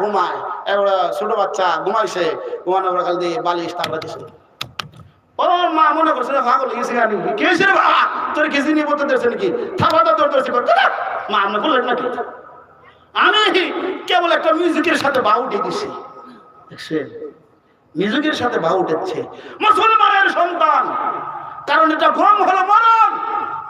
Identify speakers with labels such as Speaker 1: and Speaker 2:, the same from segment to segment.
Speaker 1: ঘুমায় ও ছোট বাচ্চা ঘুমাইছে ঘুমানো ওরা খালি দিয়ে বালিশ তারপর দিছে ও মা মনে করছে পাগল তোর নিয়ে বলতে দিয়েছে নাকি? থাপাটা তোর না মা আপনি বললেন নাকি? আমি কেবল একটা মিউজিকের সাথে বা উঠে দিছি। দেখছেন সাথে বা উঠেছে। মুসলমানের সন্তান, কারণ এটা ঘুম হলো মরণ।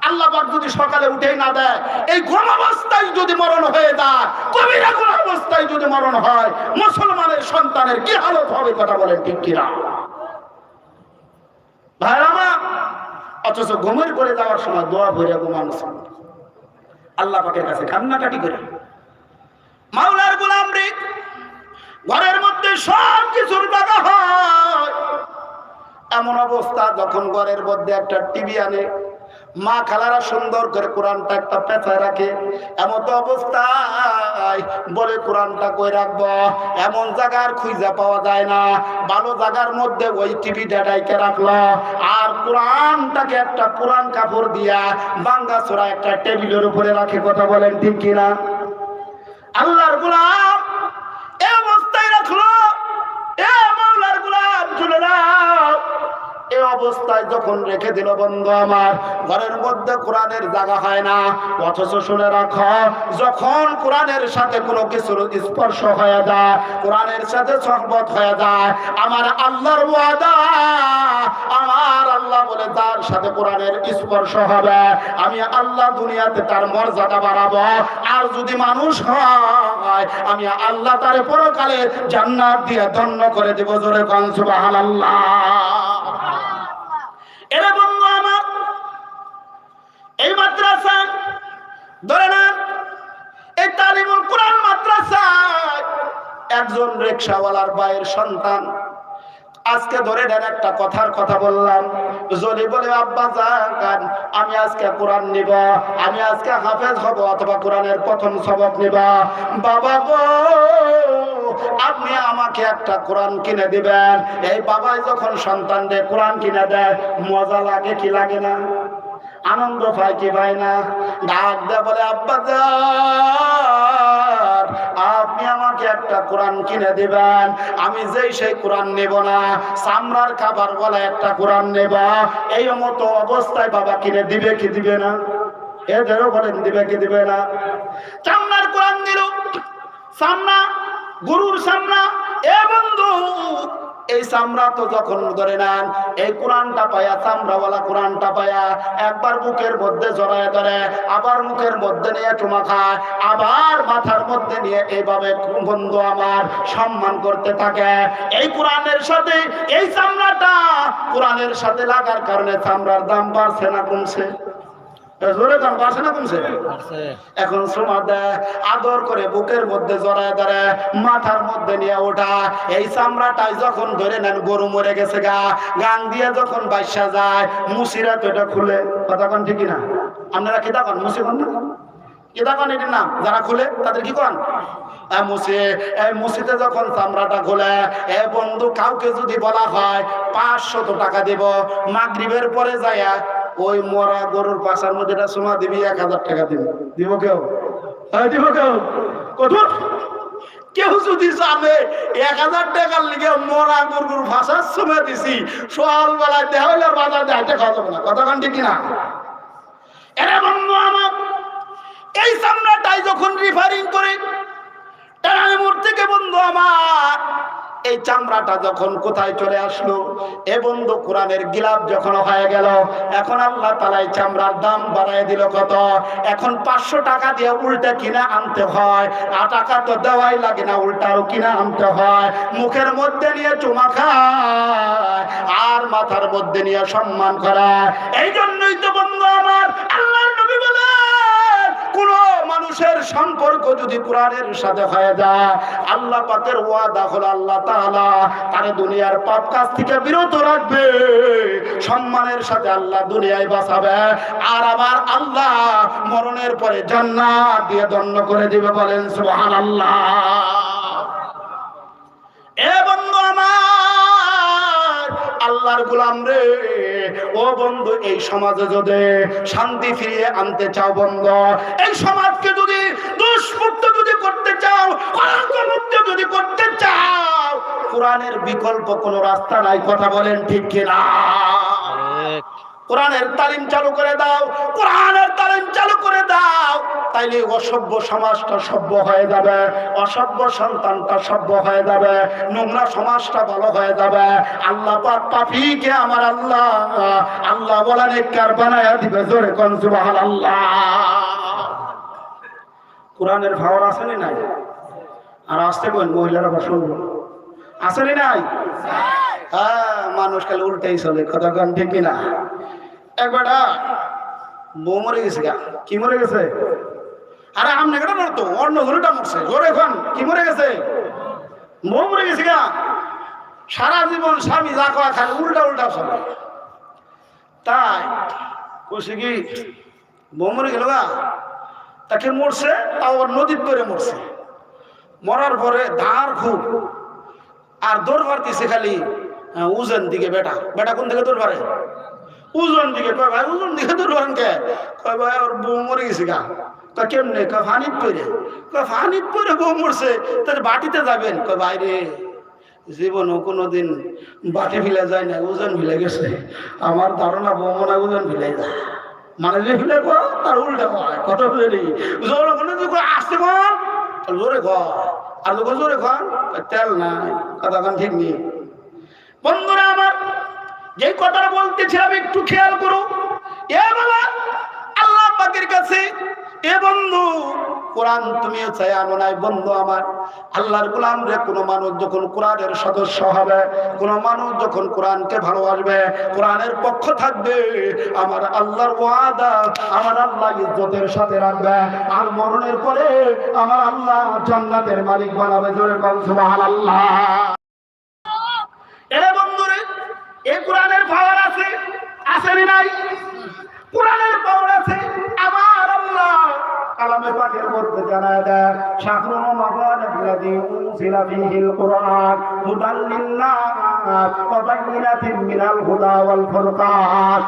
Speaker 1: আল্লাহ যদি সকালে উঠেই না দেয়, এই ঘুম অবস্থায় যদি মরণ হয়ে যায় কবিরা কোন অবস্থায় যদি মরণ হয়, মুসলমানের সন্তানের কি হালত হবে কথা বলেন ঠিক কিনা? ভাইরামা অথচ ঘুমের করে যাওয়ার সময় দোয়া ভরে ঘুমানো আল্লাহ পাকের কাছে কান্নাকাটি করে। মাওলার গোলাম এমন অবস্থা যখন ঘরের মধ্যে একটা টিভি আনে। মা খালারা সুন্দর করে কোরআনটা একটা পেঁচায় রাখে। এমন তো অবস্থায় বলে কোরআনটা কই রাখব? এমন জায়গার খুঁজে পাওয়া যায় না। ভালো জায়গার মধ্যে ওই টিভিটা ডাইকে রাখল। আর কোরআনটাকে একটা পুরান কাপড় দিয়া বাঙ্গা চোরা একটা টেবিলের উপরে রাখে। কথা বলেন ঠিক কিনা? আল্লাহর গোলাম অবস্থায় যখন রেখে দিল, বন্ধু আমার, ঘরের মধ্যে কোরআনের জায়গা হয় না। অথচ শুনে রাখো, যখন কোরআনের সাথে কোনো কিছুর স্পর্শ হয়ে যায়, কোরআনের সাথে সহবত হয়ে যায়, আমার আল্লাহর ওয়াদা, আমার আল্লাহ বলে তার সাথে কোরআনের স্পর্শ হবে, আমি আল্লাহ দুনিয়াতে তার মর্যাদা বাড়াবো। আর যদি মানুষ হয়, আমি আল্লাহ তার পরকালে জান্নাত দিয়ে ধন্য করে দেব। জোরে কন, সুবহানাল্লাহ। এরা আমার। এই মাদ্রাসা ধরে না এই তালিমুল কোরআন একজন রিক্সাওয়ালার ভাইয়ের সন্তান। আজকে ধরে নেন একটা কথার কথা বললাম। যদি বলে, আব্বা যান আমি আজকে কোরআন নিব, আমি আজকে হাফেজ হব অথবা কোরআনের প্রথম সবক নিব। বাবা গো আপনি আমাকে একটা কোরআন কিনে দিবেন। এই বাবাই যখন সন্তানদের কোরআন কিনে দেয়, মজা লাগে কি লাগে না? আনন্দ পায় কি পায় না? ডাক দেয়, বলে, আব্বা আপনি আমাকে একটা কোরআন কিনে দিবেন। আমি যেই সেই কোরআন নেব না। সামরার খাবার বলে একটা কোরআন নেব। এই মতো অবস্থায় বাবা কিনে দিবে কি দিবে না? এদেরও বলেন, দিবে কি দিবে না? চামড়ার কোরআন দিল সামনা গুরুর সামনা এ বন্ধু, এই চামড়া তো যখন ধরে নেন, এই কোরআনটা পায়া, চামড়াওয়ালা কোরআনটা পায়া, একবার বুকের মধ্যে জড়ায় ধরে, আবার মুখের মধ্যে নিয়ে চুমা খায় আবার মাথার মধ্যে নিয়ে এইভাবে বন্ধু আমার সম্মান করতে থাকে। এই কোরআনের সাথে, এই চামড়াটা কোরআনের সাথে লাগার কারণে চামড়ার দাম বাড়ছে না কমছে। এখন সময় দেয় আদর করে বুকের মধ্যে জড়ায় ধরে মাথার মধ্যে নিয়ে ওঠা। এই চামড়াটাই যখন ধরে নেন গরু মরে গেছে গা। গান দিয়ে যখন বাইসা যায় মুসিরা তো এটা খুলে কতক্ষণ ঠিকই না আপনারা কি তখন? মুসি কন না এটির নাম? যারা খুলে তাদের কি কন? এ মুসি এই মুসিতে যখন চামড়াটা খোলে এ বন্ধু কাউকে যদি বলা হয় পাঁচশত টাকা দিব। মাগরিবের পরে যায় ওই মরা গরুর পাশার মধ্যে সোমা দিবি, এক হাজার টাকা দিব। দিব কেউ? হ্যাঁ দিব কেউ। কঠোর। কেউ যদি জানে, এক হাজার টাকার লিগে মরা গরুর ভাষার সময় দিছি সকাল বেলায় দেওয়া হইলে বাজার দেখাতে খাওয়া যাবে না। কতক্ষণ ঠিক না এরা বন্ধু আমার, এই সামনাটাই যখন রিফারিং করে টানানিমুর থেকে বন্ধু আমার এই চামড়াটা যখন কোথায় চলে আসলো, এ বন্ধু কোরআনের গিলাপ যখন হয়ে গেল, এখন আল্লাহ তালা এই চামড়ার দাম বাড়ায় দিল কত? এখন পাঁচশো টাকা দিয়ে উল্টে কিনে আনতে হয় আর টাকা তো দেওয়াই লাগে না উল্টাও কিনে আনতে হয়। মুখের মধ্যে নিয়ে চুমা খায়, আর মাথার মধ্যে নিয়ে সম্মান করা এই জন্যই তো বন্ধু আমার বলে কোন মানুষের সম্পর্ক যদি কোরআনের সাথে হয়ে যায়, আল্লাহ পাকের ওয়াদা হলো আল্লাহ তাআলা তারে দুনিয়ার পাপ কাজ থেকে বিরত রাখবে, সম্মানের সাথে আল্লাহ দুনিয়ায় বাঁচাবে, আর আবার আল্লাহ মরণের পরে জান্নাত দিয়ে দণ্ড করে দিবে বলেন সুবহানাল্লাহ। এ বন্ধু আমার আল্লাহর গোলাম রে। ও বন্ধু, এই সমাজে যদি শান্তি ফিরিয়ে আনতে চাও বন্ধু, এই সমাজকে যদি দুষ্মুক্ত যদি করতে চাও কলঙ্কমুক্ত যদি করতে চাও, কোরআনের বিকল্প কোনো রাস্তা নাই, কথা বলেন ঠিক কিনা? কোরআনের তালিম চালু করে দাও, কোরআনের তালিম চালু করে দাও, তাইলে অসভ্য সমাজটা সভ্য হয়ে যাবে, অসভ্য সন্তানটা সভ্য হয়ে যাবে, নোংরা সমাজটা ভালো হয়ে যাবে। আল্লাহ পাক পাপিকে আমার আল্লাহ আল্লাহ বলেন কার বানায় দিবে জোরে কোন সুবহানাল্লাহ। কোরআনের ভাওয়ার আসেনি নাই? আর আসতে কোন মহিলারা বা শুনব আসেনি নাই? হ্যাঁ মানুষ খালি উল্টাই চলে কান ঠিক কিনা? একবারটা বউ মরে গেছে কি মরে গেছে? আরে, আমনে কেটে মরতো? অন্য ঘুরেটা মরছে। জোরে এখন কি মরে গেছে? বউ মরে গেছে গা। সারা জীবন স্বামী যা কয় খালি উল্টা উল্টা চলে। তাই, কইছে কি, বউ মরে গেল গা। তাকে মরছে, তাও নদীর পরে মরছে। মরার পরে ধার খুব। আর দৌড় মারতেছে খালি উজন দিকে বেটা। বেটা কোন দিকে দৌড় মারে? উজন দিকে। কয় ভাই, উজন দিকে দৌড় মারেন কে? কয় ভাই, ওর বউ মরে গেছে গা। কয় কেমনে? কয় ফানিত পরে কয় ফানিত পরে বউ মরছে, তাহলে বাটিতে যাবেন। কয় ভাই রে, জীবনও কোনোদিন বাটি ফিলে যায় না ওজন ফিলে গেছে। আমার ধারণা বউ মনে হয় ওজন ফিলে যায়। মানে যে ফিলে তার উল্টা কয় কত ফিলে জোর কোনো আসতে তাহলে জোরে কয় আর যখন জোরে খান তেল নাই কথা খান ঠিক নেই। বন্ধুরা আমার যে কথাটা বলতেছিলাম, একটু খেয়াল করো। এ বাবা, আল্লাহ পাকের কাছে এ বন্ধু, কোরআন তুমিও চাই, আনো নাই বন্ধু আমার। আল্লাহর গোলাম রে কোনো মানুষ যখন কোরআনের সদস্য হবে, কোন মানুষ যখন কোরআনকে ভালোবাসবে, কোরআনের পক্ষ থাকবে, আমার আল্লাহর ওয়াদা, আমার আল্লাহ ইজ্জতের সাথে রাখবে। আর মরণের পরে আমার আল্লাহ জান্নাতের মালিক বানাবে জোরে কল সুবহানাল্লাহ। এরে বন্ধুরে এই কোরআনের পাওয়ার আছে আসেনি নাই? কোরআনের পাওয়ার আছে। কালামে পাকের মধ্যে জানায় দেয় শাহরুল মাগান উনজিলা ফীহিল কুরআন হুদাল লিন্নাস ওয়া বাইনাতিন মিনাল হুদা ওয়াল ফুরকান।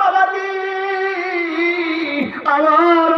Speaker 1: বাবাজি, আমার